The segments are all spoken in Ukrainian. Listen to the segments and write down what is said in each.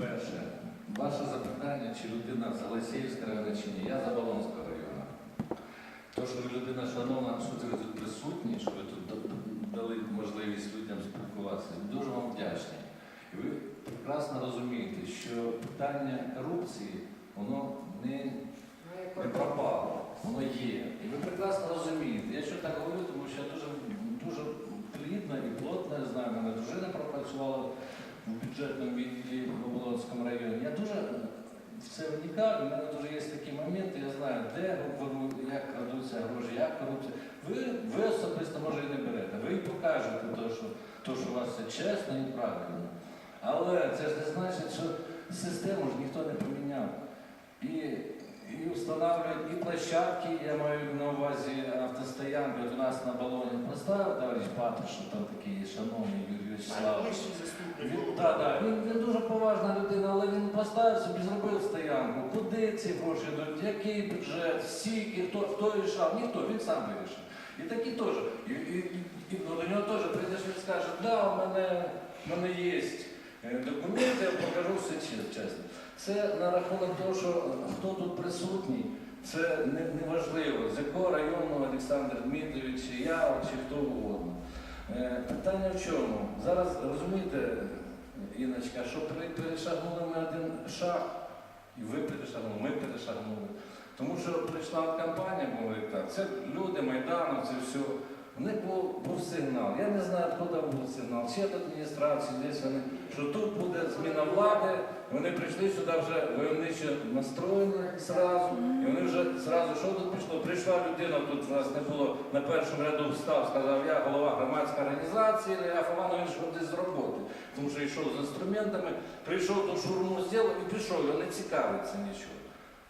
перше, ваше запитання, чи людина з Галасіївського району чи ні, я з Оболонського району. То, що ви людина шановна, що ви тут присутні, що ви тут да- да- дали можливість людям спілкуватися, дуже вам вдячні. І ви прекрасно розумієте, що питання корупції, воно не, не пропало, воно є. І ви прекрасно розумієте. Я що так говорю, тому що я дуже, дуже плідно і плотно знаю, мене дружина пропрацювала в бюджетному відділі в Оболонському районі. Я дуже в це унікально. У мене дуже є такі моменти, я знаю, де як крадуться гроші, як корупція. Ви, ви особисто може і не берете. Ви покажете то, що, то, що у вас все чесно і правильно. Але це ж не значить, що систему ж ніхто не поміняв. І, і встановлюють і площадки, я маю на увазі автостоянки, от у нас на балоні поставив товариш Патрушев, там такий шановний Юрій Вячеславович. Він, да, да, він, він дуже поважна людина, але він поставив собі, зробив стоянку. Куди ці гроші йдуть, який бюджет, скільки, хто, хто рішав? Ніхто, він сам вирішив. І такі теж. І, і, і, ну, до нього теж прийдеш, він скаже, да, у мене, у мене є е, документи, я покажу все чесно. Це на рахунок того, що хто тут присутній, це не, не з якого району Олександр Дмитрович, чи я, чи хто угодно. Е, Питання в чому? Зараз розумієте, Іночка, що перешагнули ми один шаг, і ви перешагнули, ми перешагнули. Тому що прийшла кампанія, так, це люди, Майдану, це все. У них був, був сигнал. Я не знаю, откуда був сигнал, чи від адміністрації, десь вони, що тут буде зміна влади. Вони прийшли сюди вже войовничо настроєні зразу. І вони вже зразу, що тут пішло? Прийшла людина, тут у нас не було на першому ряду встав, сказав, я голова громадської організації, Ілля Фоманович вийшов десь з роботи. Тому що йшов з інструментами, прийшов до шурму зробив і пішов, його не цікавиться нічого.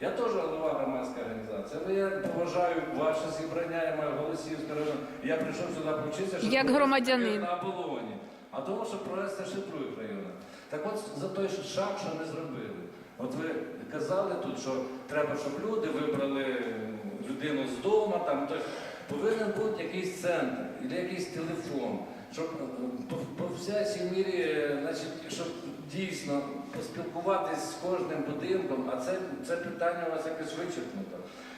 Я теж голова громадської організації, але я поважаю ваше зібрання, я маю голосівське район. Я прийшов сюди повчитися, щоб Як громадянин. на оболоні. А тому, що провести ще в других районах. Так от за той шаг, що ми зробили. От ви казали тут, що треба, щоб люди вибрали людину з дому, там то повинен бути якийсь центр, або якийсь телефон, щоб е, по, по всякій мірі, е, значить, щоб дійсно поспілкуватись з кожним будинком, а це, це питання у вас якось вичерпнуто.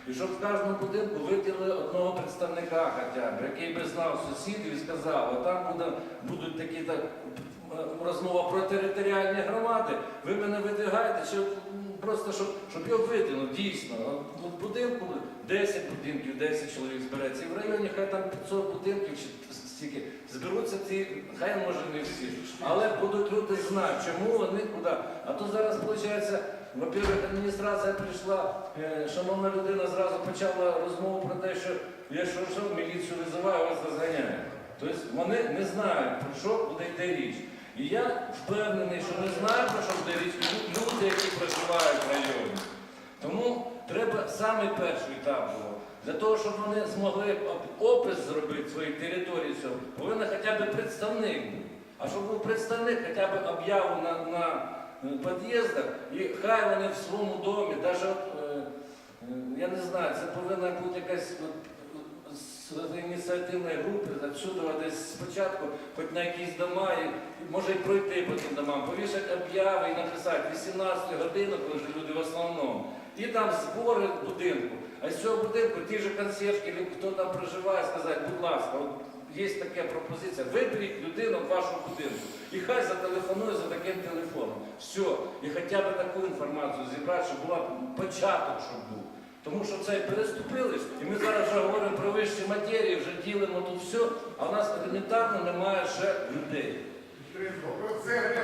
І щоб в кожному будинку виділили одного представника хоча б, який би знав сусідів і сказав, от там буде, будуть такі так, розмова про територіальні громади, ви мене видвигаєте, щоб просто щоб, щоб його виділили, дійсно. В будинку 10 будинків, 10 чоловік збереться. І в районі хай там 500 будинків чи зберуться ці, хай може не всі, але будуть люди знати, чому вони куди. А то зараз виходить, во-первых, адміністрація прийшла, е, шановна людина зразу почала розмову про те, що я що, що міліцію визиваю, вас розганяє. Тобто вони не знають, про що буде йти річ. І я впевнений, що не знаю, про що буде річ лю- люди, які проживають в районі. Тому треба саме перший етап було. Для того, щоб вони змогли опис зробити своїх територій, повинен хоча б представник. А щоб був представник, хоча б об'яву на, на е, під'їздах, і хай вони в своєму домі, навіть е, е, я не знаю, це повинна бути якась з ініціативної групи, отсюди десь спочатку, хоч на якісь дома, і, і може й пройти по тим домам, повішати об'яви і написати 18 годинок, коли люди в основному. І там збори будинку. А з цього будинку ті ж консьержки, або хто там проживає, сказати, будь ласка, от є така пропозиція, виберіть людину в вашому будинку. І хай зателефонує за таким телефоном. Все. І хоча б таку інформацію зібрати, щоб була початок, щоб був. Тому що це переступили, і ми зараз вже говоримо про вищі матерії, вже ділимо тут все, а в нас елементарно немає ще людей. Про це